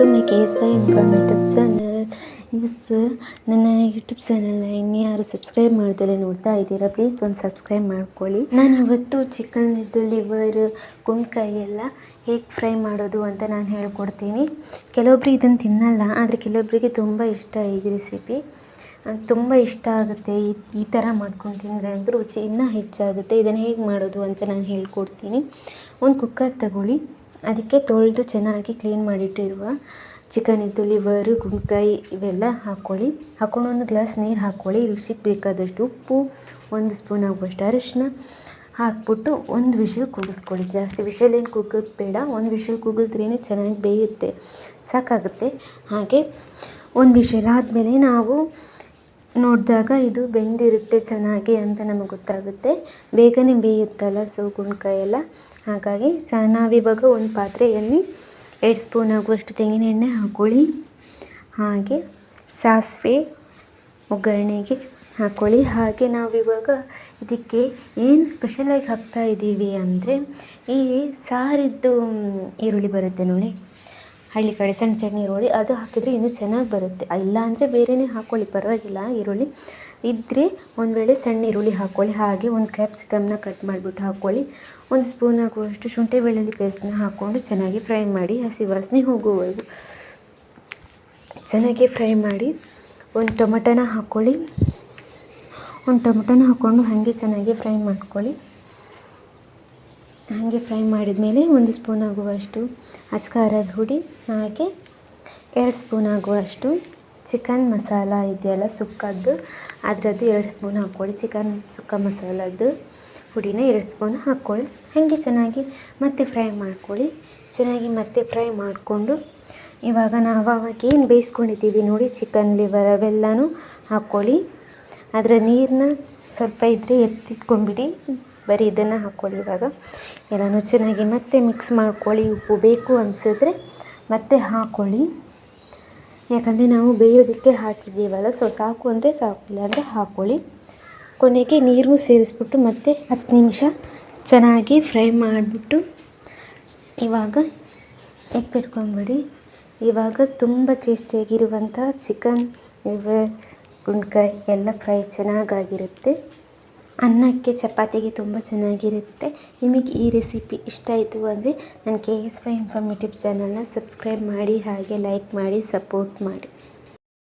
To my K S informative channel. Yes ನನ್ನ YouTube ಚಾನಲ್ನ ಇನ್ಯಾರು ಸಬ್ಸ್ಕ್ರೈಬ್ ಮಾಡ್ದಲೇ ನೋಡ್ತಾ ಇದ್ದೀರಾ ಪ್ಲೀಸ್ ಒಂದು ಸಬ್ಸ್ಕ್ರೈಬ್ ಮಾಡ್ಕೊಳ್ಳಿ. ನಾನು ಇವತ್ತು ಚಿಕನ್ನಿದ್ದು ಲಿವರ್ ಕುಣ್ಕಾಯಿ ಎಲ್ಲ ಹೇಗೆ ಫ್ರೈ ಮಾಡೋದು ಅಂತ ನಾನು ಹೇಳ್ಕೊಡ್ತೀನಿ. ಕೆಲವೊಬ್ರು ಇದನ್ನು ತಿನ್ನಲ್ಲ, ಆದರೆ ಕೆಲವೊಬ್ಬರಿಗೆ ತುಂಬ ಇಷ್ಟ ಈ ರೆಸಿಪಿ ತುಂಬ ಇಷ್ಟ ಆಗುತ್ತೆ ಈ ಈ ಥರ ಮಾಡ್ಕೊಂಡು ತಿಂದರೆ ಅಂದ್ರೆ ರುಚಿ ಇನ್ನೂ ಹೆಚ್ಚಾಗುತ್ತೆ. ಇದನ್ನು ಹೇಗೆ ಮಾಡೋದು ಅಂತ ನಾನು ಹೇಳ್ಕೊಡ್ತೀನಿ. ಒಂದು ಕುಕ್ಕರ್ ತಗೊಳ್ಳಿ. ಅದಕ್ಕೆ ತೊಳೆದು ಚೆನ್ನಾಗಿ ಕ್ಲೀನ್ ಮಾಡಿಟ್ಟಿರುವ ಚಿಕನಿದ್ದು ಲಿವರು ಗುಂಡ್ಕಾಯಿ ಇವೆಲ್ಲ ಹಾಕ್ಕೊಳ್ಳಿ. ಹಾಕ್ಕೊಂಡು ಒಂದು ಗ್ಲಾಸ್ ನೀರು ಹಾಕ್ಕೊಳ್ಳಿ. ರುಚಿಗೆ ಬೇಕಾದಷ್ಟು ಉಪ್ಪು, ಒಂದು ಸ್ಪೂನ್ ಆಗುವಷ್ಟು ಅರಿಶಿನ ಹಾಕ್ಬಿಟ್ಟು ಒಂದು ವಿಷಲ್ ಕೂಗಿಸ್ಕೊಳ್ಳಿ. ಜಾಸ್ತಿ ವಿಷಲ್ ಏನು ಕೂಗೋದು ಬೇಡ ಒಂದು ವಿಷಲ್ ಕೂಗಿದ್ರೇ ಚೆನ್ನಾಗಿ ಬೇಯುತ್ತೆ. ಸಾಕಾಗುತ್ತೆ. ಹಾಗೆ ಒಂದು ವಿಷಲ್ ಆದಮೇಲೆ ನಾವು ನೋಡಿದಾಗ ಇದು ಬೆಂದಿರುತ್ತೆ ಚೆನ್ನಾಗಿ ಅಂತ ನಮಗೆ ಗೊತ್ತಾಗುತ್ತೆ. ಬೇಗನೆ ಬೇಯುತ್ತಲ್ಲ ಸೊ ಗುಂಡ್ಕಾಯಿ ಎಲ್ಲ ಹಾಗಾಗಿ ಸ ನಾವಿವಾಗ ಒಂದು ಪಾತ್ರೆಯಲ್ಲಿ ಎರಡು ಸ್ಪೂನ್ ಆಗುವಷ್ಟು ತೆಂಗಿನ ಎಣ್ಣೆ ಹಾಕ್ಕೊಳ್ಳಿ ಹಾಗೆ ಸಾಸಿವೆ ಒಗ್ಗರಣೆಗೆ ಹಾಕ್ಕೊಳ್ಳಿ ಹಾಗೆ ನಾವಿವಾಗ ಇದಕ್ಕೆ ಏನು ಸ್ಪೆಷಲಾಗಿ ಹಾಕ್ತಾ ಇದ್ದೀವಿ ಅಂದರೆ ಈ ಸಾರಿದ್ದು ಈರುಳ್ಳಿ ಬರುತ್ತೆ ನೋಡಿ. ಹಳ್ಳಿ ಕಡೆ ಸಣ್ಣ ಸಣ್ಣ ಈರುಳ್ಳಿ ಅದು ಹಾಕಿದರೆ ಇನ್ನೂ ಚೆನ್ನಾಗಿ ಬರುತ್ತೆ. ಇಲ್ಲ ಅಂದರೆ ಬೇರೆಯೇ ಹಾಕ್ಕೊಳ್ಳಿ ಪರವಾಗಿಲ್ಲ ಈರುಳ್ಳಿ. ಇದ್ದರೆ ಒಂದು ವೇಳೆ ಸಣ್ಣ ಈರುಳ್ಳಿ ಹಾಕ್ಕೊಳ್ಳಿ ಹಾಗೆ ಒಂದು ಕ್ಯಾಪ್ಸಿಕಮ್ನ ಕಟ್ ಮಾಡಿಬಿಟ್ಟು ಹಾಕ್ಕೊಳ್ಳಿ ಒಂದು ಸ್ಪೂನ್ ಆಗುವಷ್ಟು ಶುಂಠಿ ಬೆಳ್ಳುಳ್ಳಿ ಪೇಸ್ಟ್ನ ಹಾಕ್ಕೊಂಡು ಚೆನ್ನಾಗಿ ಫ್ರೈ ಮಾಡಿ, ಹಸಿ ವಾಸನೆ ಹೋಗುವವರೆಗೂ. ಚೆನ್ನಾಗಿ ಫ್ರೈ ಮಾಡಿ, ಒಂದು ಟೊಮೆಟೊನ ಹಾಕ್ಕೊಳ್ಳಿ ಒಂದು ಟೊಮೆಟೊನ ಹಾಕ್ಕೊಂಡು ಹಾಗೆ ಚೆನ್ನಾಗಿ ಫ್ರೈ ಮಾಡ್ಕೊಳ್ಳಿ. ಹಾಗೆ ಫ್ರೈ ಮಾಡಿದ ಮೇಲೆ ಒಂದು ಸ್ಪೂನ್ ಆಗುವಷ್ಟು ಅಚ್ಕಾರದ ಹುಡಿ, ಹಾಗೆ ಎರಡು ಸ್ಪೂನ್ ಆಗುವಷ್ಟು ಚಿಕನ್ ಮಸಾಲ ಇದೆಯಲ್ಲ ಸುಕ್ಕದ್ದು, ಅದರದ್ದು ಎರಡು ಸ್ಪೂನ್ ಹಾಕ್ಕೊಳ್ಳಿ. ಚಿಕನ್ ಸುಕ್ಕ ಮಸಾಲದ್ದು ಹುಡಿನ ಎರಡು ಸ್ಪೂನ್ ಹಾಕ್ಕೊಳ್ಳಿ. ಹಾಗೆ ಚೆನ್ನಾಗಿ ಮತ್ತೆ ಫ್ರೈ ಮಾಡ್ಕೊಳ್ಳಿ. ಚೆನ್ನಾಗಿ ಮತ್ತೆ ಫ್ರೈ ಮಾಡಿಕೊಂಡು ಇವಾಗ ನಾವು ಅವಾಗ ಏನು ಬೇಯಿಸ್ಕೊಂಡಿದ್ದೀವಿ ನೋಡಿ, ಚಿಕನ್ ಲಿವರ್ ಅವೆಲ್ಲನೂ ಹಾಕ್ಕೊಳ್ಳಿ. ಅದರ ನೀರನ್ನ ಸ್ವಲ್ಪ ಇದ್ದರೆ ಎತ್ತಿಟ್ಕೊಂಡ್ಬಿಡಿ. ಬರೀ ಇದನ್ನು ಹಾಕ್ಕೊಳ್ಳಿ ಇವಾಗ. ಎಲ್ಲನೂ ಚೆನ್ನಾಗಿ ಮತ್ತೆ ಮಿಕ್ಸ್ ಮಾಡ್ಕೊಳ್ಳಿ. ಉಪ್ಪು ಬೇಕು ಅನಿಸಿದ್ರೆ ಮತ್ತೆ ಹಾಕ್ಕೊಳ್ಳಿ ಯಾಕಂದರೆ ನಾವು ಬೇಯೋದಕ್ಕೆ ಹಾಕಿದ್ದೀವಲ್ಲ ಸೊ ಸಾಕು ಅಂದರೆ ಸಾಕು, ಇಲ್ಲಾಂದರೆ ಹಾಕ್ಕೊಳ್ಳಿ ಕೊನೆಗೆ ನೀರು ಸೇರಿಸ್ಬಿಟ್ಟು ಮತ್ತೆ ಹತ್ತು ನಿಮಿಷ ಚೆನ್ನಾಗಿ ಫ್ರೈ ಮಾಡಿಬಿಟ್ಟು ಇವಾಗ ಎತ್ತಿಟ್ಕೊಂಬಿಡಿ. ಇವಾಗ ತುಂಬ ಟೇಸ್ಟಿಯಾಗಿರುವಂಥ ಚಿಕನ್ ಗುಂಡ್ಕಾಯಿ ಎಲ್ಲ ಫ್ರೈ ಚೆನ್ನಾಗಾಗಿರುತ್ತೆ. ಅನ್ನಕ್ಕೆ ಚಪಾತಿಗೆ ತುಂಬ ಚೆನ್ನಾಗಿರುತ್ತೆ. ನಿಮಗೆ ಈ ರೆಸಿಪಿ ಇಷ್ಟ ಆಯಿತು ಅಂದರೆ ನನ್ನ ಕೆ ಎಸ್ ವೈ ಇನ್ಫಾರ್ಮೇಟಿವ್ ಚಾನಲ್ನ ಸಬ್ಸ್ಕ್ರೈಬ್ ಮಾಡಿ ಹಾಗೆ ಲೈಕ್ ಮಾಡಿ ಸಪೋರ್ಟ್ ಮಾಡಿ.